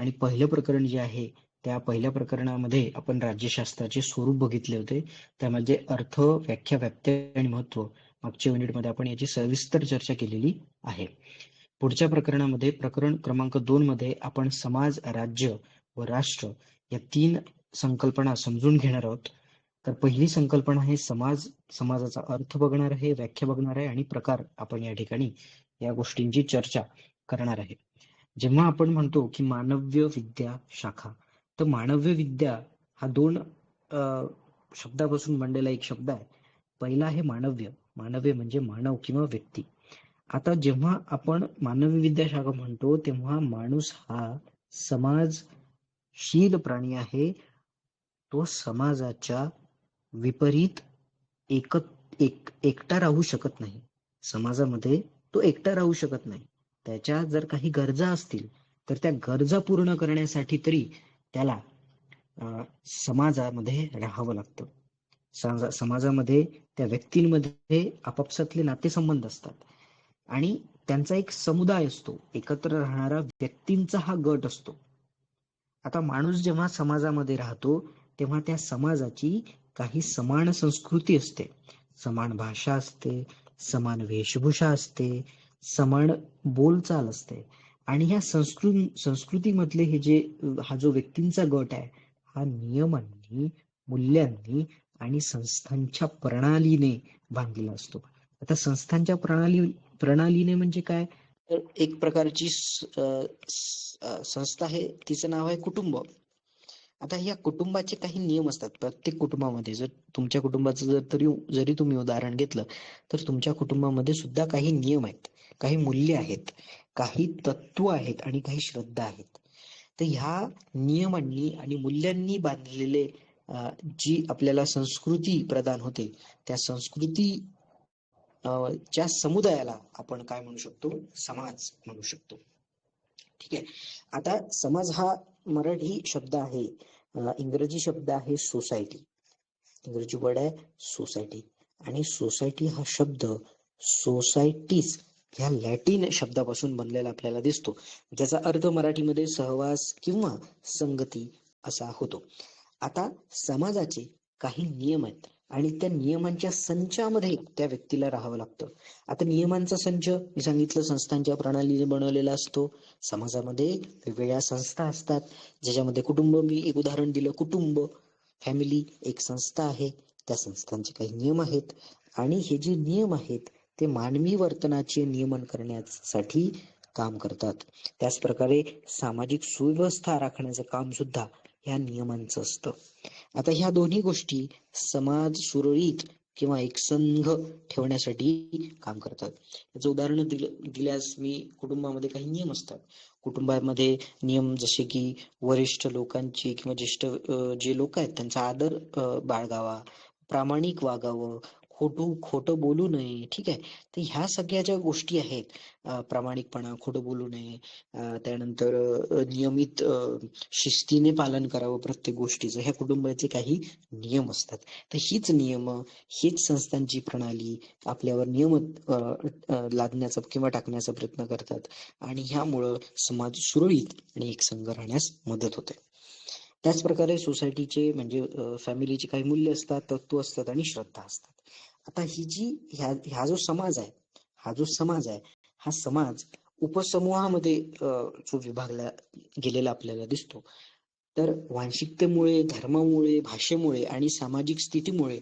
आणि पहिलं प्रकरण जे आहे त्या पहिल्या प्रकरणामध्ये आपण राज्यशास्त्राचे स्वरूप बघितले होते. त्यामध्ये अर्थ व्याख्या व्याप्ती आणि महत्त्व मागच्या युनिटमध्ये आपण याची सविस्तर चर्चा केलेली आहे. पुढच्या प्रकरणामध्ये प्रकरण क्रमांक दोन मध्ये आपण समाज राज्य व राष्ट्र या तीन संकल्पना समजून घेणार आहोत. तर पहिली संकल्पना आहे समाज समाजाचा अर्थ बघणार आहे व्याख्या बघणार आहे आणि प्रकार आपण या ठिकाणी या गोष्टींची चर्चा करणार आहे. जेव्हा आपण म्हणतो की मानव्य विद्या शाखा तर मानव्य विद्या हा दोन शब्दापासून बनलेला एक शब्द आहे. पहिला आहे मानव्य. मानव्य म्हणजे मानव किंवा व्यक्ती. आता जेव्हा आपण मानवी विद्या शाखा म्हणतो तेव्हा माणूस हा समाजशील प्राणी आहे. तो समाजाच्या विपरीत एक एक एकटा राहू शकत नाही. समाजामध्ये तो एकटा राहू शकत नाही. त्याच्या जर काही गरजा असतील तर त्या गरजा पूर्ण करण्यासाठी तरी त्याला समाजामध्ये राहावं लागतं. समाजामध्ये त्या व्यक्तींमध्ये आपापसातले नातेसंबंध असतात. आणि त्यांचा एक समुदाय असतो. एकत्र राहणारा व्यक्तींचा हा गट असतो. आता माणूस जेव्हा समाजामध्ये राहतो तेव्हा त्या समाजाची काही समान संस्कृती असते. समान भाषा असते समान वेशभूषा असते समान बोलचाल असते. आणि ह्या संस्कृती संस्कृतीमधले हे जे हा जो व्यक्तींचा गट आहे हा नियमांनी मूल्यांनी आणि संस्थांच्या प्रणालीने बांधलेला असतो. आता संस्थांच्या प्रणाली प्रणालीने म्हणजे काय? तर एक प्रकारची संस्था आहे तिचं नाव आहे कुटुंब. आता या कुटुंबाचे काही नियम असतात. प्रत्येक कुटुंबामध्ये जर तुमच्या कुटुंबाचं जर तरी जरी तुम्ही उदाहरण घेतलं तर तुमच्या कुटुंबामध्ये सुद्धा काही नियम आहेत. काही मूल्य आहेत काही तत्व आहेत आणि काही श्रद्धा आहेत. तर ह्या नियमांनी आणि मूल्यांनी बांधलेले जी आपल्याला संस्कृती प्रदान होते त्या संस्कृती च्या समुदायाला आपण काय म्हणू शकतो? समाज म्हणू शकतो. ठीक आहे. आता समाज हा मराठी शब्द आहे. इंग्रजी शब्द आहे सोसायटी इंग्रजी वर्ड आहे सोसायटी आणि सोसायटी हा शब्द सोसायटीज ह्या लॅटिन शब्दापासून बनलेला आपल्याला दिसतो ज्याचा अर्थ मराठीमध्ये सहवास किंवा संगती असा होतो. आता समाजाचे काही नियम आहेत आणि त्या नियमांच्या संचामध्ये त्या व्यक्तीला राहावं लागतं. आता नियमांचा संच मी सांगितलं संस्थांच्या प्रणालीने बनवलेला असतो. समाजामध्ये वेगवेगळ्या संस्था असतात ज्याच्यामध्ये कुटुंब मी एक उदाहरण दिलं कुटुंब फॅमिली एक संस्था आहे. त्या संस्थांचे काही नियम आहेत आणि हे जे नियम आहेत ते मानवी वर्तनाचे नियमन करण्यासाठी काम करतात. त्याच प्रकारे सामाजिक सुव्यवस्था राखण्याचं काम सुद्धा ह्या नियमांचं असतं. आता ह्या दोन्ही गोष्टी समाज सुरळीत किंवा एक संघ ठेवण्यासाठी काम करतात. याचं उदाहरण दिल्यास मी कुटुंबामध्ये काही नियम असतात. कुटुंबामध्ये नियम जसे की वरिष्ठ लोकांची किंवा ज्येष्ठ जे लोक आहेत त्यांचा आदर बाळगावा प्रामाणिक वागावं खोटू खोटं बोलू नये ठीक आहे? तर ह्या सगळ्या ज्या गोष्टी आहेत प्रामाणिकपणा खोटं बोलू नये त्यानंतर नियमित शिस्तीने पालन करावं प्रत्येक गोष्टीचं ह्या कुटुंबाचे काही नियम असतात. तर हीच नियम हीच संस्थांची प्रणाली आपल्यावर नियम लादण्याचा किंवा टाकण्याचा प्रयत्न करतात आणि ह्यामुळं समाज सुरळीत आणि एक संघ राहण्यास मदत होते. त्याच प्रकारे सोसायटीचे म्हणजे फॅमिलीचे काही मूल्य असतात तत्व असतात आणि श्रद्धा असतात. आता ही जी ह्या ह्या जो समाज आहे हा जो समाज आहे हा समाज उपसमूहामध्ये जो विभागला गेलेला आपल्याला दिसतो. तर वांशिकतेमुळे धर्मामुळे भाषेमुळे आणि सामाजिक स्थितीमुळे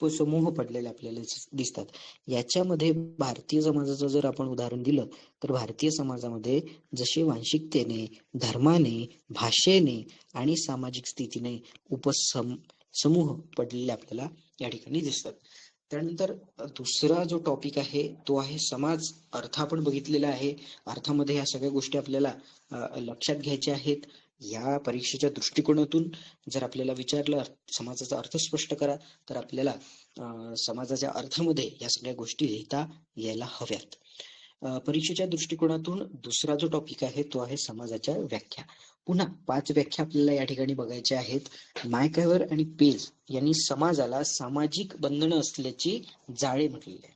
उपसमूह पडलेले आपल्याला दिसतात. याच्यामध्ये भारतीय समाजाचं जर आपण उदाहरण दिलं तर भारतीय समाजामध्ये जसे वांशिकतेने धर्माने भाषेने आणि सामाजिक स्थितीने उपसम समूह पडलेले आपल्याला या ठिकाणी दिसतात. त्यानंतर दुसरा जो टॉपिक आहे तो आहे समाज अर्थ. आपण बघितलेला आहे. अर्थामध्ये ह्या सगळ्या गोष्टी आपल्याला लक्षात घ्यायच्या आहेत. या परीक्षेच्या दृष्टिकोनातून जर आपल्याला विचारलं समाजाचा अर्थ स्पष्ट करा तर आपल्याला समाजाच्या अर्थामध्ये या सगळ्या गोष्टी लिहिता यायला हव्यात. परीक्षेच्या दृष्टिकोनातून दुसरा जो टॉपिक आहे तो आहे समाजाच्या व्याख्या. पुन्हा पाच व्याख्या आपल्याला या ठिकाणी बघायच्या आहेत. मायकॅवर आणि पेज यांनी समाजाला सामाजिक बंधनं असल्याची जाळे म्हटलेली आहे.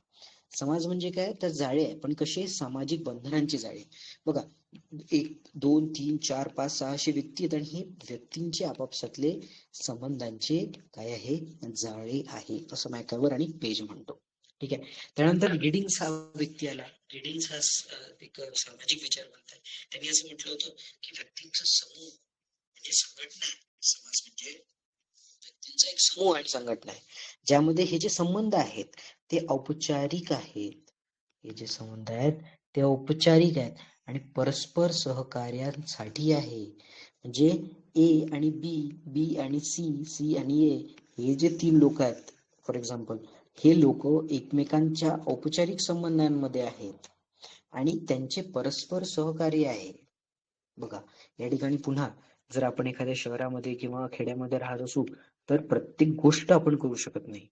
समाज म्हणजे काय? तर जाळे आहे. पण कसे सामाजिक बंधनांची जाळे. बघा एक दोन तीन चार पाच सहा व्यक्ती आहेत आणि हे व्यक्तींचे आपापसातले संबंधांचे काय आहे? जाळे आहे असं मायकावर आणि पेज म्हणतो. ठीक आहे. त्यानंतर रिडिंग्स हा व्यक्ती आला. रिडिंग्स हा एक सामाजिक विचारवंत आहे त्यांनी असं म्हटलं होतं की व्यक्तींचा समूह म्हणजे संघटना. आहे समाज म्हणजे व्यक्तींचा एक समूह आणि संघटना आहे. ज्यामध्ये हे जे संबंध आहेत ते औपचारिक आहेत. हे जे संबंध आहेत ते औपचारिक आहेत. आणि परस्पर सहकार्यासाठी आहे. म्हणजे ए आणि बी बी आणि सी सी आणि ए हे जे तीन लोक आहेत फॉर एक्झाम्पल हे लोक एकमेकांच्या औपचारिक संबंधांमध्ये आहेत आणि त्यांचे परस्पर सहकार्य आहे. बघा या ठिकाणी पुन्हा जर आपण एखाद्या शहरामध्ये किंवा खेड्यामध्ये राहत असू तर प्रत्येक गोष्ट आपण करू शकत नाही.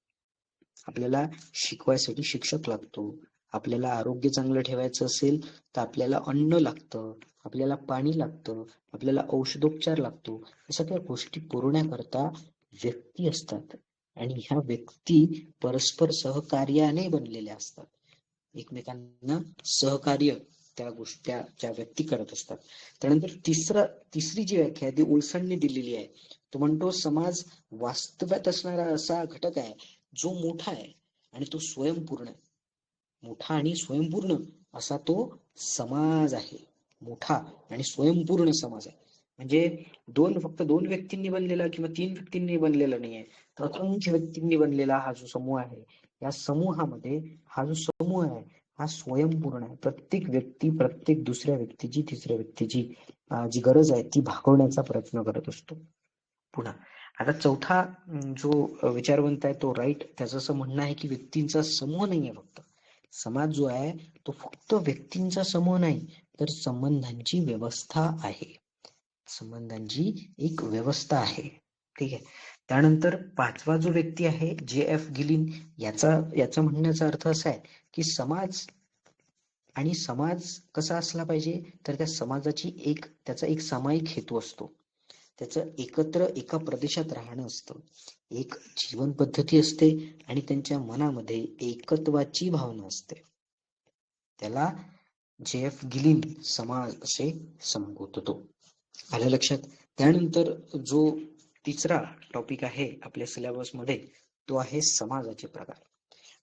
आपल्याला शिकवायसाठी शिक्षक लागतो. आपल्याला आरोग्य चांगलं ठेवायचं असेल तर आपल्याला अन्न लागतं आपल्याला पाणी लागतं आपल्याला औषधोपचार लागतो. या सगळ्या गोष्टी पुरवण्याकरता व्यक्ती असतात. आणि ह्या व्यक्ती परस्पर सहकार्याने बनलेल्या असतात. एकमेकांना सहकार्य त्या गोष्टी ज्या व्यक्ती करत असतात. त्यानंतर तिसरा तिसरी जी व्याख्या आहे ती ओल्सनने दिलेली आहे. तो म्हणतो समाज वास्तव्यात असणारा असा घटक आहे जो मोठा आहे आणि तो स्वयंपूर्ण आहे. मोठा आणि स्वयंपूर्ण असा तो समाज आहे. मोठा आणि स्वयंपूर्ण समाज आहे. म्हणजे दोन फक्त दोन व्यक्तींनी बनलेला किंवा तीन व्यक्तींनी बनलेला नाहीये. तर असंख्य व्यक्तींनी बनलेला हा जो समूह आहे या समूहामध्ये हा जो समूह आहे हा स्वयंपूर्ण आहे. प्रत्येक व्यक्ती प्रत्येक दुसऱ्या व्यक्तीची तिसऱ्या व्यक्तीची जी गरज आहे ती भागवण्याचा प्रयत्न करत असतो. पुन्हा आता चौथा जो विचारवंत आहे तो राईट. त्याचं असं म्हणणं आहे की व्यक्तींचा समूह नाही आहे फक्त. समाज जो आहे तो फक्त व्यक्तींचा समूह नाही तर संबंधांची व्यवस्था आहे. संबंधांची एक व्यवस्था आहे. ठीक आहे? त्यानंतर पाचवा जो व्यक्ती आहे जे. एफ. गिलिन याचा याचा म्हणण्याचा अर्थ असा आहे की समाज आणि समाज कसा असला पाहिजे तर त्या समाजाची एक त्याचा एक सामायिक हेतू असतो. त्याचं एकत्र एका प्रदेशात राहणं असतं. एक जीवन पद्धती असते आणि त्यांच्या मनामध्ये एकत्वाची भावना असते. त्याला जे. एफ. गिलिन समाज असे संबोधतो. आलं लक्षात. त्यानंतर जो तिसरा टॉपिक आहे आपल्या सिलेबसमध्ये तो आहे समाजाचे प्रकार.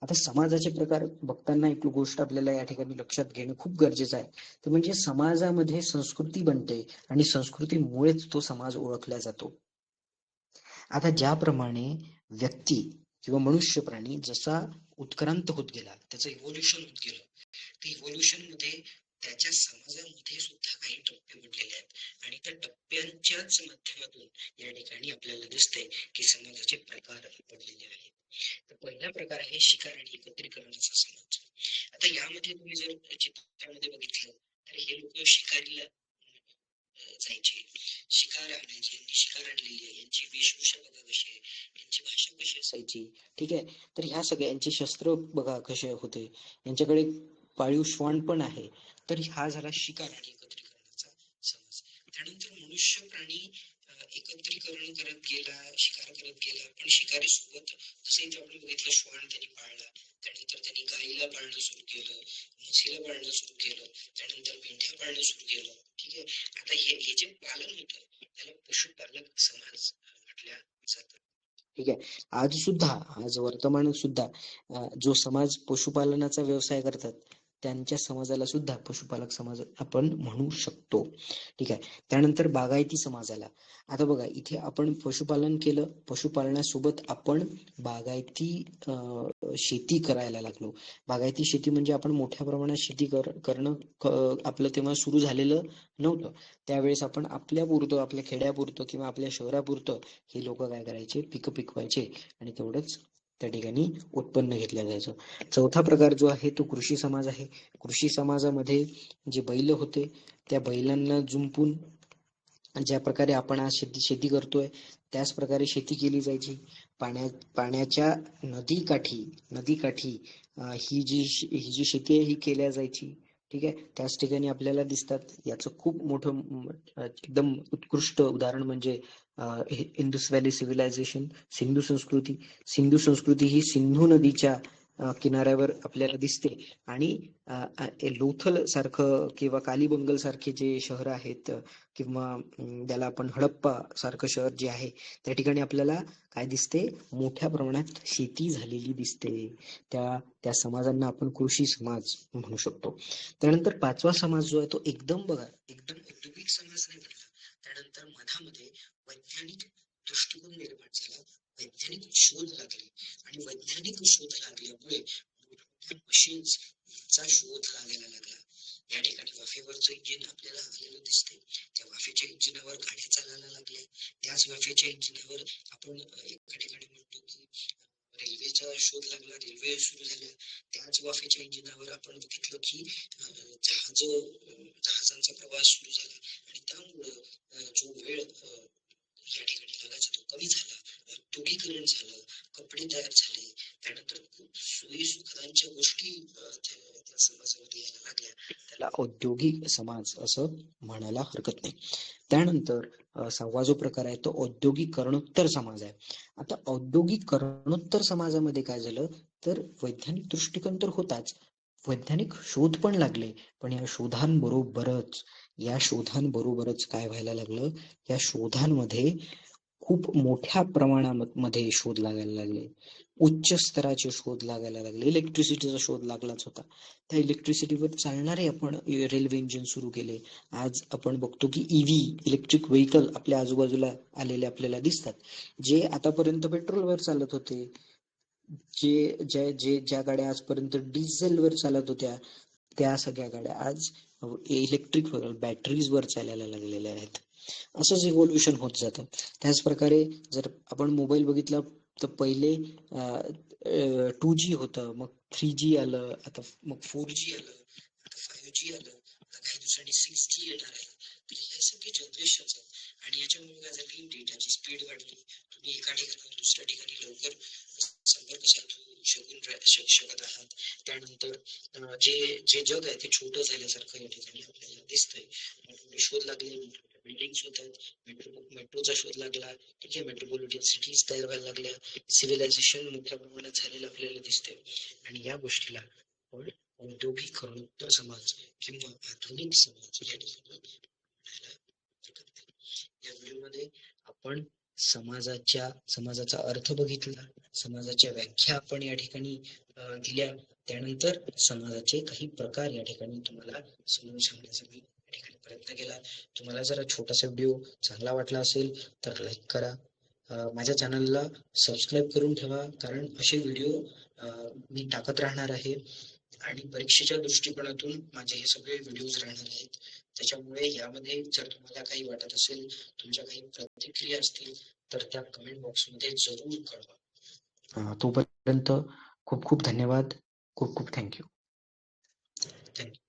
आता समाजाचे प्रकार बघताना एक गोष्ट आपल्याला या ठिकाणी लक्षात घेणं खूप गरजेचं आहे. ते म्हणजे समाजामध्ये संस्कृती बनते आणि संस्कृतीमुळेच तो समाज ओळखला जातो. आता ज्याप्रमाणे व्यक्ती किंवा मनुष्य प्राणी जसा उत्क्रांत होत गेला त्याचं इव्होल्युशन होत गेलं ते इव्होल्युशनमध्ये त्याच्या समाजामध्ये सुद्धा काही टप्पे पडलेले आहेत. आणि त्या टप्प्यांच्याच माध्यमातून या ठिकाणी आपल्याला दिसते की समाजाचे प्रकार पडलेले आहेत. तर पहिला प्रकार आहे शिकार आणि एकत्रीकरणाचा समाज. आता यामध्ये तुम्ही जर चित्रामध्ये बघितलं तर हे लोक शिकारीला जायचे. शिकार आणायचे शिकार आणलेली आहे यांची वेशभूषा बघा कशी आहे. यांची भाषा कशी असायची? ठीक आहे. तर ह्या सगळ्यांचे शस्त्र बघा कसे होते. यांच्याकडे पाळीव श्वान पण आहे तर हा झाला शिकार आणि एकत्रीकरणाचा समज त्यानंतर मनुष्य प्राणी एकत्रीकरण करत गेला शिकार करत गेला पण शिकारी सोबत जसं इथे आपण बघितलं श्वान त्यांनी पाळला त्यानंतर त्यांनी गाईला पाळणं सुरू केलं म्हशीला पाळणं सुरू केलं त्यानंतर मेंढ्या पाळणं सुरू केलं. ठीक आहे? आता हे हे जे पालन होतं त्याला पशुपालक समाज म्हटल्या जातं. ठीक आहे? आज सुद्धा आज वर्तमान सुद्धा जो समाज पशुपालनाचा व्यवसाय करतात त्यांच्या समाजाला सुद्धा पशुपालक समाज आपण म्हणू शकतो. ठीक आहे? त्यानंतर बागायती समाजाला. आता बघा इथे आपण पशुपालन केलं पशुपालनासोबत आपण बागायती शेती करायला लागलो. बागायती शेती म्हणजे आपण मोठ्या प्रमाणात शेती कर करणं आपलं तेव्हा सुरू झालेलं नव्हतं. त्यावेळेस आपण आपल्या पुरतं आपल्या खेड्यापुरतं किंवा आपल्या शहरापुरतं हे लोक काय करायचे? पिकं पिकवायचे. आणि तेवढंच त्या ठिकाणी उत्पन्न घेतलं जायचं. चौथा प्रकार जो आहे तो कृषी समाज आहे. कृषी समाजामध्ये जे बैल होते त्या बैलांना जुंपून ज्या प्रकारे आपण आज शेती शेती करतोय त्याच प्रकारे शेती केली जायची. पाण्या पाण्याच्या नदीकाठी नदीकाठी अं, ही जी ही जी शेती आहे ही केल्या जायची. ठीक आहे? त्याच ठिकाणी आपल्याला दिसतात. याचं खूप मोठं एकदम उत्कृष्ट उदाहरण म्हणजे इंदुस हे- व्हॅली सिव्हिलायझेशन सिंधू संस्कृती. सिंधू संस्कृती ही सिंधू नदीच्या किनाऱ्यावर आपल्याला दिसते. आणि लोथल सारखं किंवा कालीबंगल सारखे जे शहर आहेत किंवा ज्याला त्याला आपण हडप्पा सारखं शहर जे आहे त्या ठिकाणी आपल्याला काय दिसते? मोठ्या प्रमाणात शेती झालेली दिसते. त्या त्या समाजांना आपण कृषी समाज म्हणू शकतो. त्यानंतर पाचवा समाज जो आहे तो एकदम बघा एकदम औद्योगिक समाज नाही त्यानंतर मधामध्ये वैज्ञानिक दृष्टिकोन निर्माण झाला वैज्ञानिक शोध लागले आणि वैज्ञानिक शोध लागल्यामुळे मोठमोठ्या मशीन्स चा शोध लागायला लागला. या ठिकाणी वाफेवरचं इंजिन आपल्याला आलेलं दिसते त्या वाफेच्या इंजिनावर गाड्या चालायला लागल्या. त्याच वाफेच्या इंजिनावर आपण एका ठिकाणी म्हणतो की रेल्वेचा शोध लागला रेल्वे सुरू झाल्या. त्याच वाफेच्या इंजिनावर आपण बघितलं की जहाज जहाजांचा प्रवास सुरू झाला. आणि त्यामुळं जो वेळ या ठिकाणी लागायचा तो कमी झाला औद्योगिकरण झालं कपडे तयार झाले. त्यानंतर खूप सोयी सुखदांच्या गोष्टी त्या समाजामध्ये यायला लागल्या. त्याला औद्योगिक समाज असं म्हणायला हरकत नाही. त्यानंतर सहावा जो प्रकार आहे तो औद्योगिकरणोत्तर समाज आहे. आता औद्योगिकरणोत्तर समाजामध्ये काय झालं? तर वैज्ञानिक दृष्टिकोन तर होताच. वैज्ञानिक शोध पण लागले पण या शोधांबरोबरच या शोधांबरोबरच काय व्हायला लागलं? या शोधांमध्ये खूप मोठ्या प्रमाणामध्ये शोध लागायला लागले. उच्च स्तराचे शोध लागायला लागले. इलेक्ट्रिसिटीचा शोध लागलाच होता. त्या इलेक्ट्रिसिटीवर चालणारे आपण रेल्वे इंजिन सुरू केले. आज आपण बघतो की ईव्ही इलेक्ट्रिक व्हेकल आपल्या आजूबाजूला आलेले आपल्याला दिसतात. जे आतापर्यंत पेट्रोलवर चालत होते जे ज्या जे ज्या गाड्या आजपर्यंत डिझेलवर चालत होत्या त्या सगळ्या गाड्या आज इलेक्ट्रिक बॅटरीज वर चालायला लागलेल्या आहेत. असंच इव्होल्युशन होत जातं. त्याच प्रकारे जर आपण मोबाईल बघितला तर पहिले टू जी होतं मग थ्री जी आलं आता मग फोर जी आलं आता फाईव्ह जी आलं आता काही दिवसांनी सिक्स जी येणार आहे. तर ह्या सगळी जनरेशन आहेत. आणि याच्यामुळे काय झालं डेटाची स्पीड वाढली. तुम्ही एका ठिकाणाहून दुसऱ्या ठिकाणी लवकर संपर्क साधू शकून आहात त्यानंतर जे जे जग आहे ते छोटं झाल्यासारखं या ठिकाणी आपल्याला दिसतंय. शोध लागले बिल्डिंग होत आहेत मेट्रो मेट्रोचा शोध लागला ठीक आहे मेट्रोपॉलिटन सिटीज तयार व्हायला लागल्या सिव्हिलायझेशन मोठ्या प्रमाणात झालेलं आपल्याला दिसतंय. आणि या गोष्टीला आपण औद्योगिकरणोत्तर समाज किंवा आधुनिक समाज या ठिकाणी या व्हिडिओमध्ये आपण समाजाच्या समाजाचा अर्थ बघितला समाजाच्या व्याख्या आपण या ठिकाणी दिल्या. त्यानंतर समाजाचे काही प्रकार या ठिकाणी तुम्हाला समजून सांगण्याचा मी या ठिकाणी प्रयत्न केला. तुम्हाला जरा छोटासा व्हिडिओ चांगला वाटला असेल तर लाईक करा. माझ्या चॅनलला सबस्क्राईब करून ठेवा कारण असे व्हिडिओ मी टाकत राहणार आहे. आणि परीक्षेच्या दृष्टिकोनातून माझे हे सगळे व्हिडिओज राहणार आहेत. त्याच्यामुळे यामध्ये जर तुम्हाला काही वाटत असेल तुमच्या काही प्रतिक्रिया असतील तर त्या कमेंट बॉक्समध्ये जरूर कळवा. तोपर्यंत खूप खूप धन्यवाद. खूप खूप थँक्यू थँक्यू